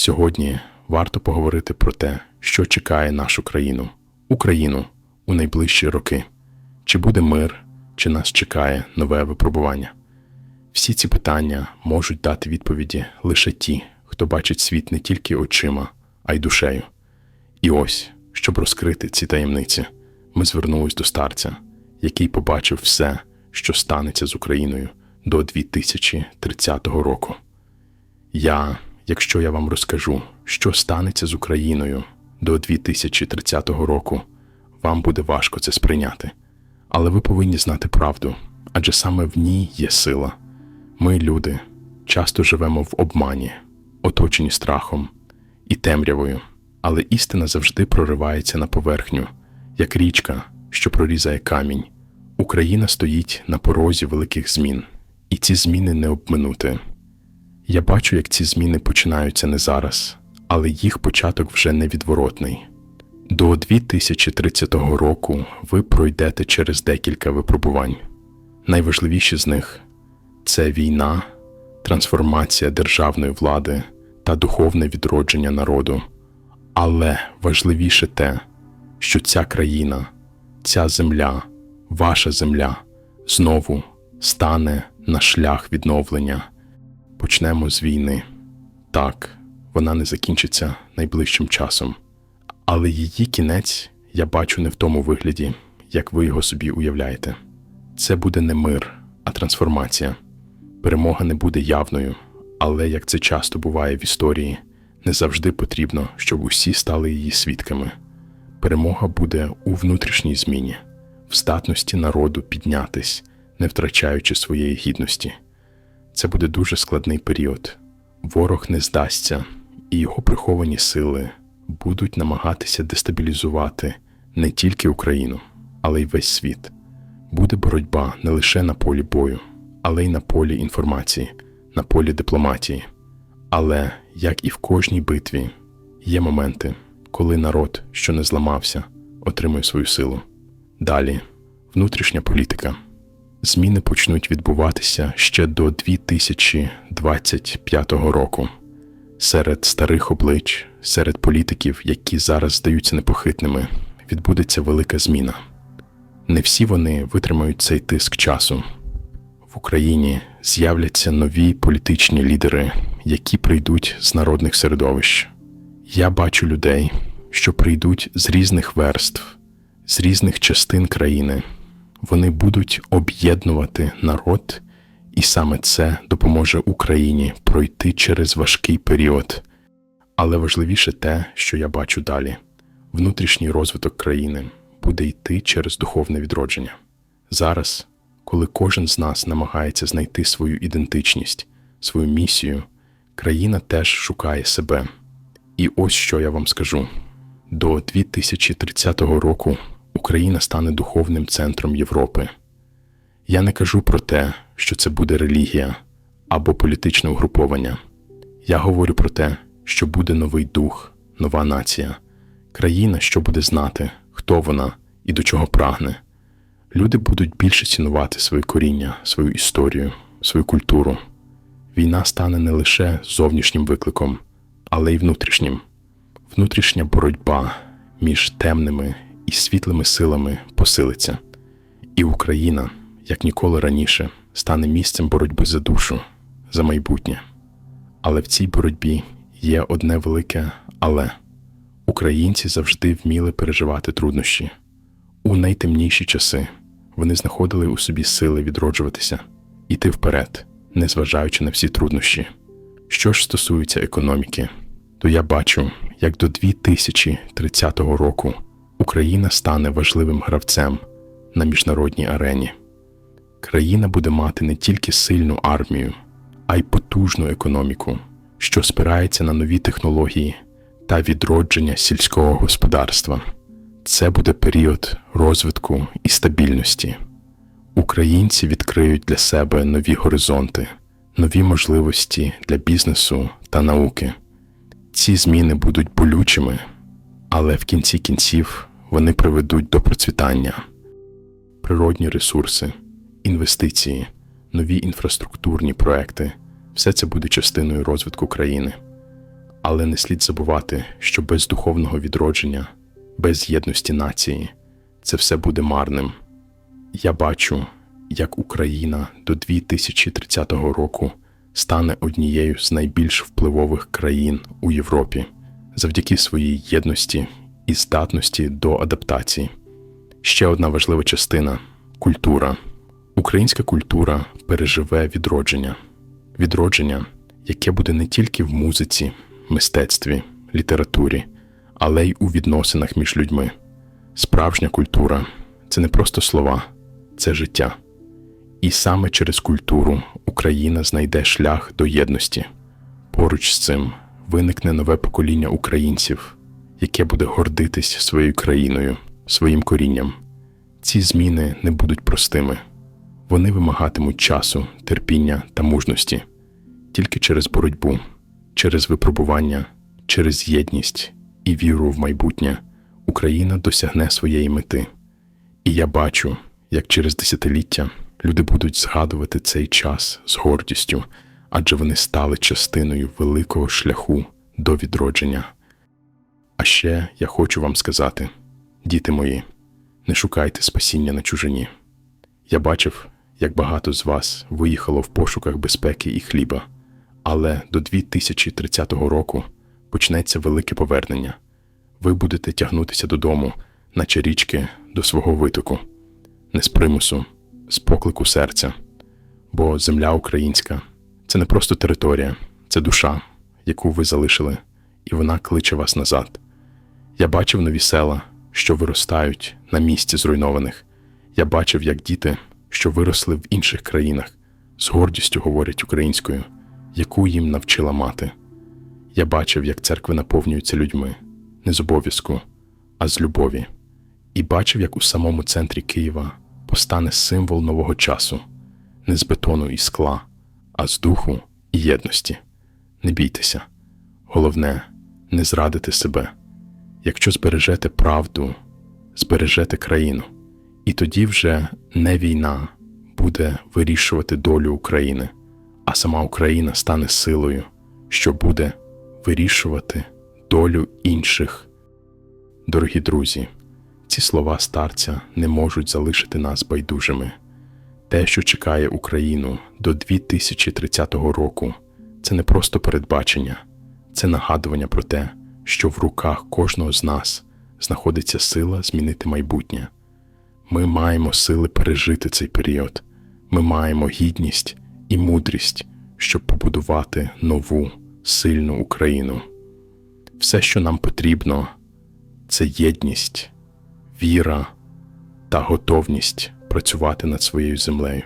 Сьогодні варто поговорити про те, що чекає нашу країну, Україну у найближчі роки. Чи буде мир, чи нас чекає нове випробування? Всі ці питання можуть дати відповіді лише ті, хто бачить світ не тільки очима, а й душею. І ось, щоб розкрити ці таємниці, ми звернулись до старця, який побачив все, що станеться з Україною до 2030 року. Я, якщо я вам розкажу, що станеться з Україною до 2030 року, вам буде важко це сприйняти. Але ви повинні знати правду, адже саме в ній є сила. Ми, люди, часто живемо в обмані, оточені страхом і темрявою, але істина завжди проривається на поверхню, як річка, що прорізає камінь. Україна стоїть на порозі великих змін, і ці зміни не обминути. Я бачу, як ці зміни починаються не зараз, але їх початок вже невідворотний. До 2030 року ви пройдете через декілька випробувань. Найважливіші з них це війна, трансформація державної влади та духовне відродження народу. Але важливіше те, що ця країна, ця земля, ваша земля знову стане на шлях відновлення. Почнемо з війни. Так, вона не закінчиться найближчим часом. Але її кінець я бачу не в тому вигляді, як ви його собі уявляєте. Це буде не мир, а трансформація. Перемога не буде явною, але як це часто буває в історії, не завжди потрібно, щоб усі стали її свідками. Перемога буде у внутрішній зміні, в здатності народу піднятись, не втрачаючи своєї гідності. Це буде дуже складний період. Ворог не здасться, і його приховані сили будуть намагатися дестабілізувати не тільки Україну, але й весь світ. Буде боротьба не лише на полі бою, але й на полі інформації, на полі дипломатії. Але, як і в кожній битві, є моменти, коли народ, що не зламався, отримує свою силу. Далі внутрішня політика. Зміни почнуть відбуватися ще до 2025 року. Серед старих облич, серед політиків, які зараз здаються непохитними, відбудеться велика зміна. Не всі вони витримають цей тиск часу. В Україні з'являться нові політичні лідери, які прийдуть з народних середовищ. Я бачу людей, що прийдуть з різних верств, з різних частин країни. Вони будуть об'єднувати народ, і саме це допоможе Україні пройти через важкий період. Але важливіше те, що я бачу далі: внутрішній розвиток країни буде йти через духовне відродження. Зараз, коли кожен з нас намагається знайти свою ідентичність, свою місію, країна теж шукає себе. І ось що я вам скажу: до 2030 року Україна стане духовним центром Європи. Я не кажу про те, що це буде релігія або політичне угруповання. Я говорю про те, що буде новий дух, нова нація, країна, що буде знати, хто вона і до чого прагне. Люди будуть більше цінувати своє коріння, свою історію, свою культуру. Війна стане не лише зовнішнім викликом, але й внутрішнім. Внутрішня боротьба між темними і світлими силами посилиться, і Україна, як ніколи раніше, стане місцем боротьби за душу, за майбутнє. Але в цій боротьбі є одне велике але українці завжди вміли переживати труднощі. У найтемніші часи вони знаходили у собі сили відроджуватися, іти вперед, незважаючи на всі труднощі. Що ж стосується економіки, то я бачу, як до 2030 року Україна стане важливим гравцем на міжнародній арені. Країна буде мати не тільки сильну армію, а й потужну економіку, що спирається на нові технології та відродження сільського господарства. Це буде період розвитку і стабільності. Українці відкриють для себе нові горизонти, нові можливості для бізнесу та науки. Ці зміни будуть болючими, але в кінці кінців вони приведуть до процвітання. Природні ресурси, інвестиції, нові інфраструктурні проекти все це буде частиною розвитку країни. Але не слід забувати, що без духовного відродження, без єдності нації, це все буде марним. Я бачу, як Україна до 2030 року стане однією з найбільш впливових країн у Європі завдяки своїй єдності і здатності до адаптації. Ще одна важлива частина культура. Українська культура переживе відродження, відродження, яке буде не тільки в музиці, мистецтві, літературі, але й у відносинах між людьми. Справжня культура це не просто слова, це життя. І саме через культуру Україна знайде шлях до єдності. Поруч з цим виникне нове покоління українців, яке буде гордитись своєю країною, своїм корінням. Ці зміни не будуть простими. Вони вимагатимуть часу, терпіння та мужності. Тільки через боротьбу, через випробування, через єдність і віру в майбутнє Україна досягне своєї мети. І я бачу, як через десятиліття люди будуть згадувати цей час з гордістю, адже вони стали частиною великого шляху до відродження. А ще я хочу вам сказати, діти мої, не шукайте спасіння на чужині. Я бачив, як багато з вас виїхало в пошуках безпеки і хліба, але до 2030 року почнеться велике повернення. Ви будете тягнутися додому, наче річки до свого витоку, не з примусу, з поклику серця. Бо земля українська це не просто територія, це душа, яку ви залишили, і вона кличе вас назад. Я бачив нові села, що виростають на місці зруйнованих. Я бачив, як діти, що виросли в інших країнах, з гордістю говорять українською, яку їм навчила мати. Я бачив, як церкви наповнюються людьми, не з обов'язку, а з любові, і бачив, як у самому центрі Києва постане символ нового часу, не з бетону і скла, а з духу і єдності. Не бійтеся. Головне не зрадити себе. Якщо збережете правду, збережете країну, і тоді вже не війна буде вирішувати долю України, а сама Україна стане силою, що буде вирішувати долю інших. Дорогі друзі, ці слова старця не можуть залишити нас байдужими. Те, що чекає Україну до 2030 року, це не просто передбачення, це нагадування про те, що в руках кожного з нас знаходиться сила змінити майбутнє. Ми маємо сили пережити цей період, ми маємо гідність і мудрість, щоб побудувати нову, сильну Україну. Все, що нам потрібно, це єдність, віра та готовність працювати над своєю землею.